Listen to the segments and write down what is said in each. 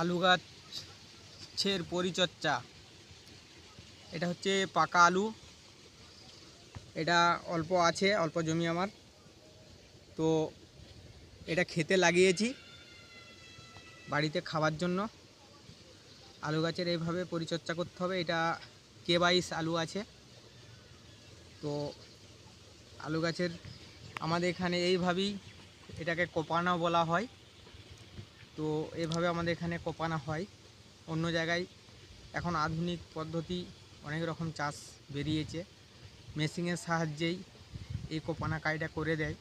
আলু গাছের পরিচর্যা। এটা হচ্ছে পাকা আলু। এটা অল্প আছে, অল্প জমি আমার। তো এটা খেতে লাগিয়েছি বাড়িতে খাওয়ার জন্য। আলু গাছের এইভাবে পরিচর্যা করতে হবে। এটা কে বাইশ আলু আছে। তো আলু গাছের আমাদের এখানে এইভাবেই এটাকে কোপানো বলা হয়। তো এভাবে আমাদের এখানে কোপানো হয়। অন্য জায়গায় এখন আধুনিক পদ্ধতি অনেক রকম চাষ বেরিয়েছে। মেশিনের সাহায্যেই এই কোপানা কাজটা করে দেয়।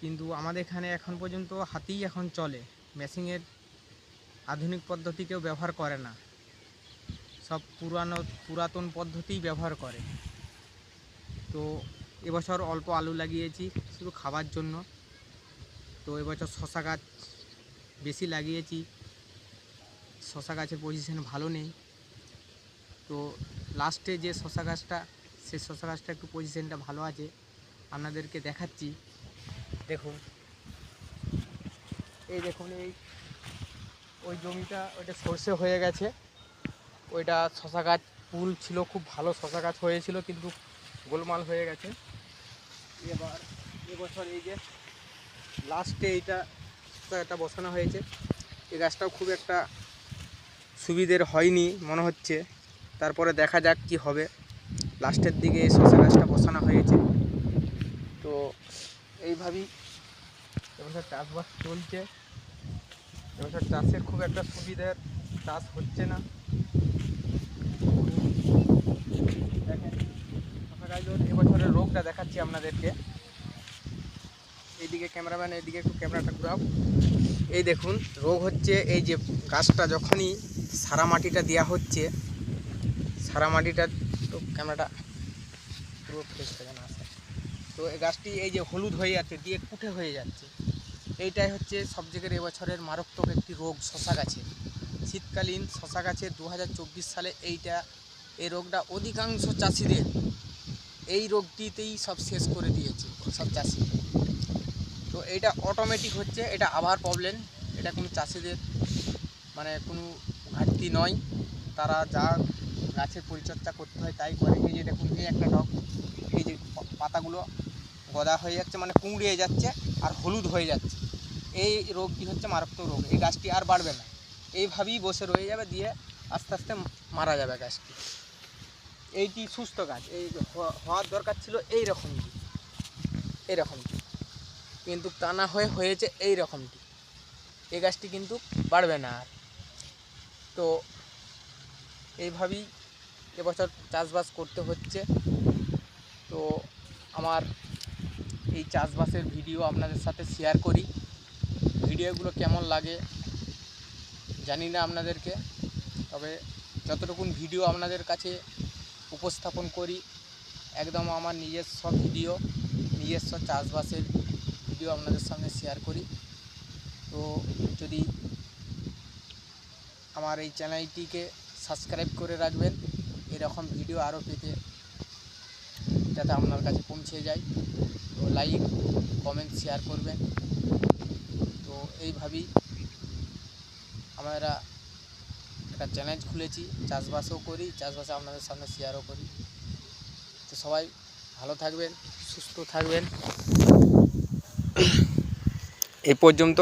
কিন্তু আমাদের এখানে এখন পর্যন্ত হাতেই এখন চলে। মেশিনের আধুনিক পদ্ধতি কেউ ব্যবহার করে না। সব পুরানো, পুরাতন পদ্ধতিই ব্যবহার করে। তো এবছর অল্প আলু লাগিয়েছি শুধু খাবার জন্য। তো এবছর শশা গাছ বেশি লাগিয়েছি। শশা গাছের পজিশন ভালো নেই। তো লাস্টে যে শশা গাছটা, সে শশা গাছটা একটু পজিশনটা ভালো আছে। আপনাদেরকে দেখাচ্ছি। দেখুন। এই দেখুন, এই, ওই জমিটা ওইটা সর্ষে হয়ে গেছে। ওইটা শশা গাছ, ফুল ছিল, খুব ভালো শশা গাছ হয়েছিল, কিন্তু গোলমাল হয়ে গেছে। এবার এবছর এই যে লাস্টে এইটা এটা বসানো হয়েছে। এই গাছটাও খুব একটা সুবিধের হয়নি মনে হচ্ছে। তারপরে দেখা যাক কি হবে। লাস্টের দিকে শশা গাছটা বসানো হয়েছে। তো এইভাবেই এবছর চাষবাস চলছে। এবছর চাষের খুব একটা সুবিধার চাষ হচ্ছে না। দেখেন এবছরের রোগটা দেখাচ্ছি আপনাদেরকে। এইদিকে ক্যামেরাম্যান, এদিকে একটু ক্যামেরাটা ঘুরাও। এই দেখুন, রোগ হচ্ছে এই যে গাছটা যখনই সারা মাটিটা দেওয়া হচ্ছে, সারা মাটিটা তো ক্যামেরাটা পুরো ফ্রেশটা যেন আসে। তো এই গাছটি এই যে হলুদ হয়ে যাচ্ছে, দিয়ে কুঠে হয়ে যাচ্ছে। এইটাই হচ্ছে সব জায়গার এবছরের মারাত্মক একটি রোগ, শশা গাছে। শীতকালীন শশা গাছে দু হাজার চব্বিশ সালে এইটা, এই রোগটা অধিকাংশ চাষিদের এই রোগটিতেই সব শেষ করে দিয়েছে সব চাষি। তো এইটা অটোমেটিক হচ্ছে, এটা আবার প্রবলেম এটা কোনো চাষিদের মানে কোনো ঘাটতি নয়। তারা যা গাছের পরিচর্যা করতে হয় তাই করে। এই যে দেখুন, এই একটা ডগ, এই যে পাতাগুলো গদা হয়ে যাচ্ছে মানে কুঁড়িয়ে যাচ্ছে আর হলুদ হয়ে যাচ্ছে। এই রোগটি হচ্ছে মারাত্মক রোগ। এই গাছটি আর বাড়বে না। এইভাবেই বসে রয়ে যাবে, দিয়ে আস্তে আস্তে মারা যাবে গাছটি। এইটি সুস্থ গাছ। এই হওয়ার দরকার ছিল এই রকমটি এই রকমটি কিন্তু টানা হয়ে হয়েছে এই রকমটি। এই গাছটি কিন্তু বাড়বে না আর। তো এইভাবেই এবছর চাষবাস করতে হচ্ছে। তো আমার এই চাষবাসের ভিডিও আপনাদের সাথে শেয়ার করি। ভিডিওগুলো কেমন লাগে জানি না আপনাদেরকে। তবে যতটুকুন ভিডিও আপনাদের কাছে উপস্থাপন করি, একদম আমার নিজস্ব ভিডিও, নিজস্ব চাষবাসের ভিডিও আপনাদের সামনে শেয়ার করি। তো যদি আমার এই চ্যানেলটিকে সাবস্ক্রাইব করে রাখবেন, এরকম ভিডিও আরও পেতে যাতে আপনার কাছে পৌঁছে যায়। তো লাইক কমেন্ট শেয়ার করবেন। তো এইভাবেই আমরা একটা চ্যালেঞ্জ খুলেছি, চাষবাসও করি, চাষবাসে আপনাদের সামনে শেয়ারও করি। তো সবাই ভালো থাকবেন, সুস্থ থাকবেন। এই পর্যন্ত।